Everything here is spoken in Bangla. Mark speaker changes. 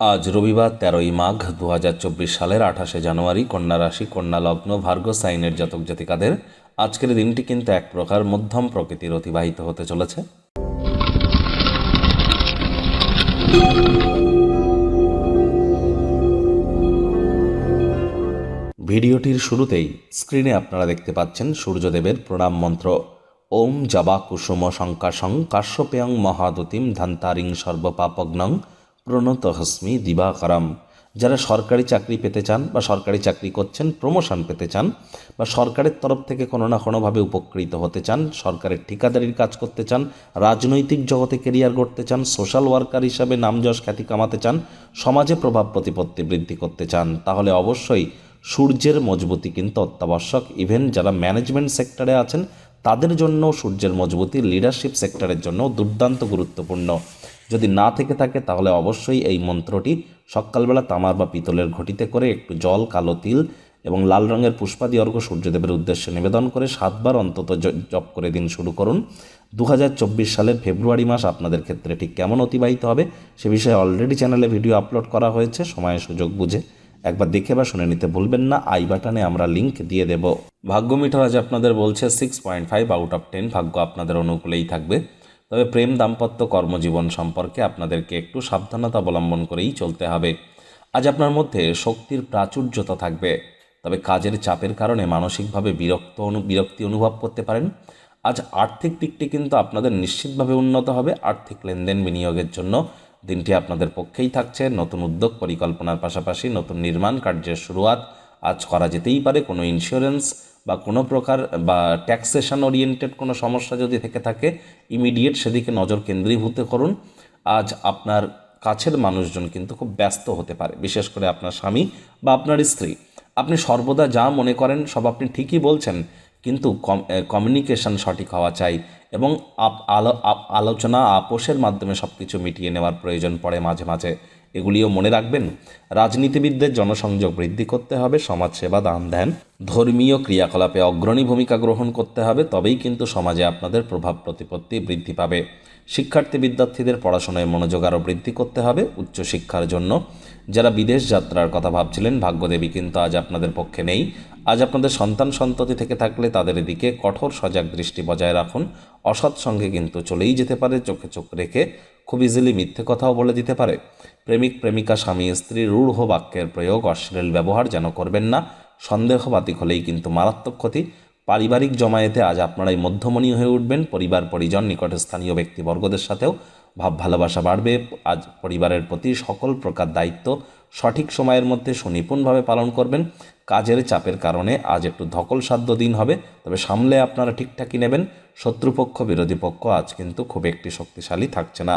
Speaker 1: আজ রবিবার তেরোই মাঘ দু হাজার চব্বিশ সালের আঠাশে জানুয়ারি কন্যা রাশি, কন্যা লগ্ন, ভার্গ, সাইনের জাতক জাতিকাদের আজকের দিনটি কিন্তু এক প্রকার মধ্যম প্রকৃতির অতিবাহিত হতে চলেছে। ভিডিওটির শুরুতেই স্ক্রিনে আপনারা দেখতে পাচ্ছেন সূর্যদেবের প্রণাম মন্ত্র। ওম জবা কুসুম শঙ্কাশং কাশ্যপেয়ং মহাদতিম ধান্তারিং সর্বপাপগ্নং প্রণত হস্মি দিবাকরম যারা সরকারি চাকরি পেতে চান বা সরকারি চাকরি করছেন প্রমোশন পেতে চান বা সরকারের তরফ থেকে কোনো না কোনোভাবে উপকৃত হতে চান, সরকারের ঠিকাদারির কাজ করতে চান, রাজনৈতিক জগতে কেরিয়ার গড়তে চান সোশ্যাল ওয়ার্কার হিসাবে নাম যশ খ্যাতি কামাতে চান, সমাজে প্রভাব প্রতিপত্তি বৃদ্ধি করতে চান, তাহলে অবশ্যই সূর্যের মজবুতি কিন্তু অত্যাবশ্যক। ইভেন যারা ম্যানেজমেন্ট সেক্টরে আছেন, তাদের জন্য সূর্যের মজবুতি লিডারশিপ সেক্টরের জন্য দুর্দান্ত গুরুত্বপূর্ণ। যদি না থেকে থাকে, তাহলে অবশ্যই এই মন্ত্রটি সকালবেলা তামার বা পিতলের ঘটিতে করে একটু জল, কালো তিল এবং লাল রঙের পুষ্পাদি অর্ঘ সূর্যদেবের উদ্দেশ্যে নিবেদন করে সাতবার অন্তত জপ করে দিন শুরু করুন। দু হাজার চব্বিশ সালের ফেব্রুয়ারি মাস আপনাদের ক্ষেত্রে ঠিক কেমন অতিবাহিত হবে, সে বিষয়ে অলরেডি চ্যানেলে ভিডিও আপলোড করা হয়েছে সময় সুযোগ বুঝে একবার দেখে বা শুনে নিতে ভুলবেন না। আই বাটনে আমরা লিংক দিয়ে দেব। ভাগ্য মিটার আজ আপনাদের বলছে six point five out of ten ভাগ্য আপনাদের অনুকূলেই থাকবে। তবে প্রেম দাম্পত্য কর্মজীবন সম্পর্কে আপনাদেরকে একটু সাবধানতা অবলম্বন করেই চলতে হবে। আজ আপনার মধ্যে শক্তির প্রাচুর্যতা থাকবে। তবে কাজের চাপের কারণে মানসিকভাবে বিরক্ত অনু, বিরক্তি অনুভব করতে পারেন। আজ আর্থিক দিকটি কিন্তু আপনাদের নিশ্চিতভাবে উন্নত হবে। আর্থিক লেনদেন বিনিয়োগের জন্য দিনটি আপনাদের পক্ষেই থাকছে। নতুন উদ্যোগ পরিকল্পনার পাশাপাশি নতুন নির্মাণ কার্যের শুরুয়াত আজ করা যেতেই পারে। কোনো ইন্স্যুরেন্স বা কোনো প্রকার বা ট্যাক্সেশন ওরিয়েন্টেড কোনো সমস্যা যদি থেকে থাকে ইমিডিয়েট সেদিকে নজর কেন্দ্রীভূত করুন। আজ আপনার কাছের মানুষজন কিন্তু খুব ব্যস্ত হতে পারে, বিশেষ করে আপনার স্বামী বা আপনার স্ত্রী। আপনি সর্বদা যা মনে করেন সব আপনি ঠিকই বলছেন, কিন্তু কমিউনিকেশন সঠিক হওয়া চাই এবং আলোচনা, আপোষের মাধ্যমে সব কিছু মিটিয়ে নেওয়ার প্রয়োজন পড়ে মাঝে মাঝে। এগুলিও মনে রাখবেন, রাজনীতিবিদদের জনসংযোগ বৃদ্ধি করতে হবে সমাজসেবা দান ধ্যান ধর্মীয় ক্রিয়াকলাপে অগ্রণী ভূমিকা গ্রহণ করতে হবে, তবেই কিন্তু সমাজে আপনাদের প্রভাব প্রতিপত্তি বৃদ্ধি পাবে। শিক্ষার্থী বিদ্যার্থীদের পড়াশোনায় মনোযোগ আরও বৃদ্ধি করতে হবে, উচ্চশিক্ষার জন্য। যারা বিদেশ যাত্রার কথা ভাবছিলেন, ভাগ্যদেবী কিন্তু আজ আপনাদের পক্ষে নেই। আজ আপনাদের সন্তান সন্ততি থেকে থাকলে তাদের দিকে কঠোর সজাগ দৃষ্টি বজায় রাখুন অসৎ সঙ্গে কিন্তু চলেই যেতে পারে, চোখে চোখ রেখে খুব ইজিলি মিথ্যে কথাও বলে দিতে পারে। প্রেমিক, প্রেমিকা, স্বামী, স্ত্রী, রূঢ় বাক্যের প্রয়োগ, অশ্লীল ব্যবহার যেন করবেন না। সন্দেহবাতিক হলেই কিন্তু মারাত্মক ক্ষতি। পারিবারিক জমায়েতে আজ আপনারাই মধ্যমণি হয়ে উঠবেন। পরিবার, পরিজন, নিকটে স্থানীয় ব্যক্তিবর্গদের সাথেও ভাব ভালোবাসা বাড়বে। আজ পরিবারের প্রতি সকল প্রকার দায়িত্ব সঠিক সময়ের মধ্যে সুনিপুণভাবে পালন করবেন। কাজের চাপের কারণে আজ একটু ধকল সাধ্য দিন হবে, তবে সামলে আপনারা ঠিকঠাকই নেবেন। শত্রুপক্ষ, বিরোধী পক্ষ আজ কিন্তু খুব একটি শক্তিশালী থাকছে না।